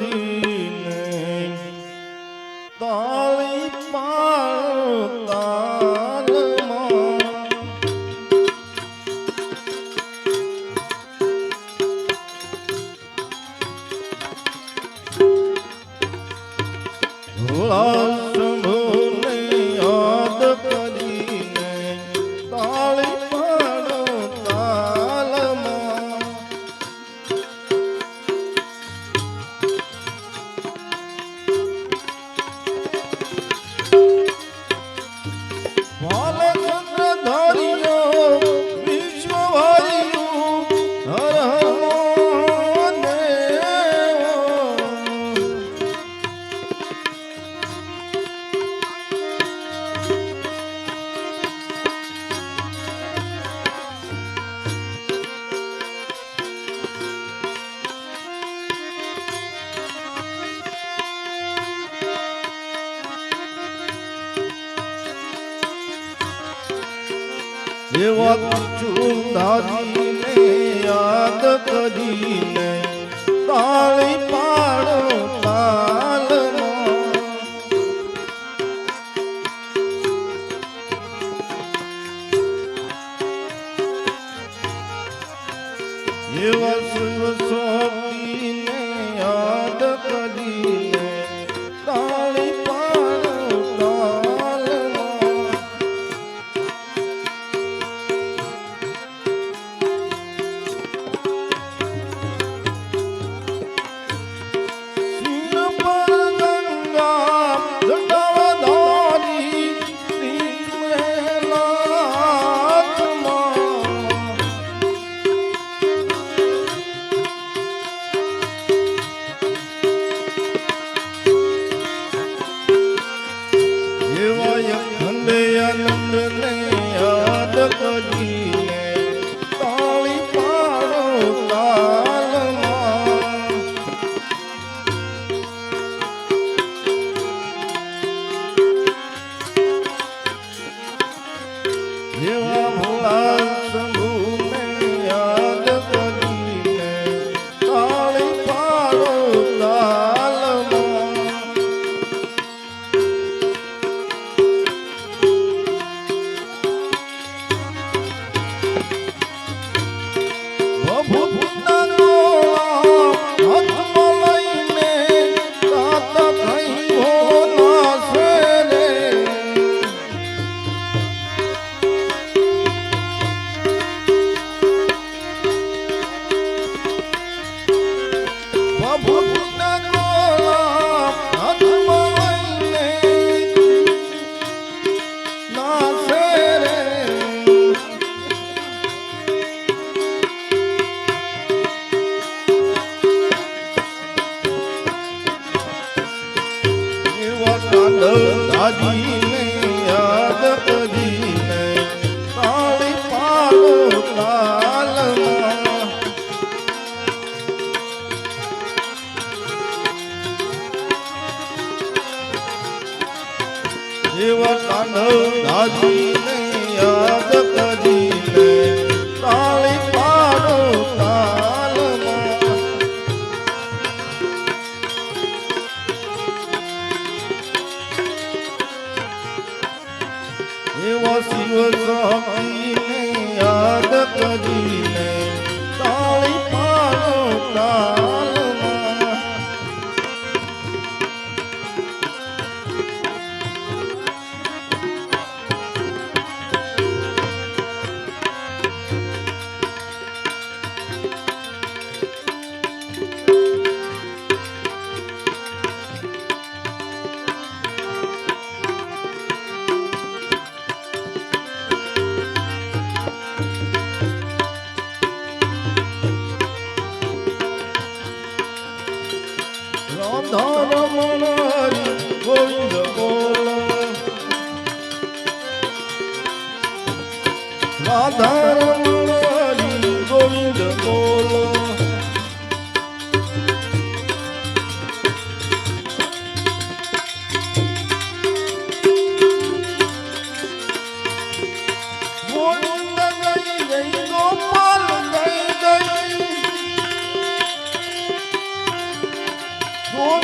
દીને તા દેવા ચુંદાની ભોળા દાદાજીને યાદ કરીને તાળી પાડો તાલમાં જેવા કાંડ એવો શિવ સ્વામીને યાદ કરીને તાળી પાડતા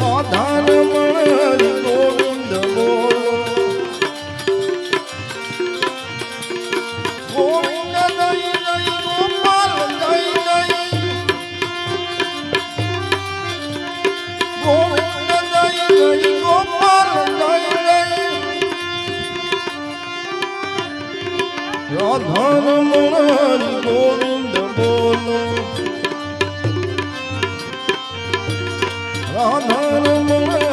રાધા રમણ রাধার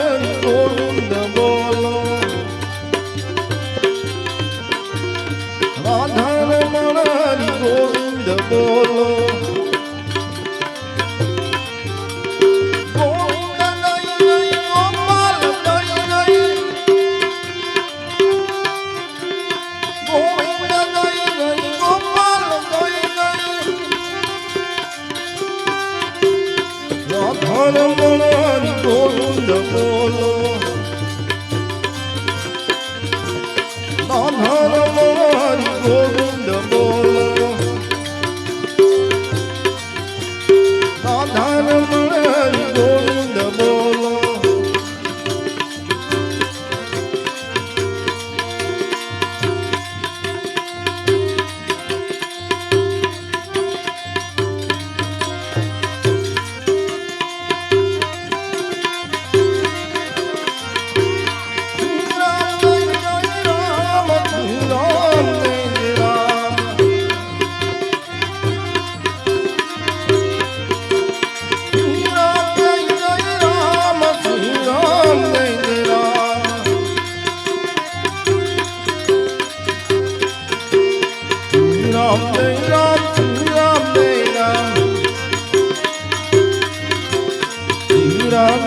શ્રી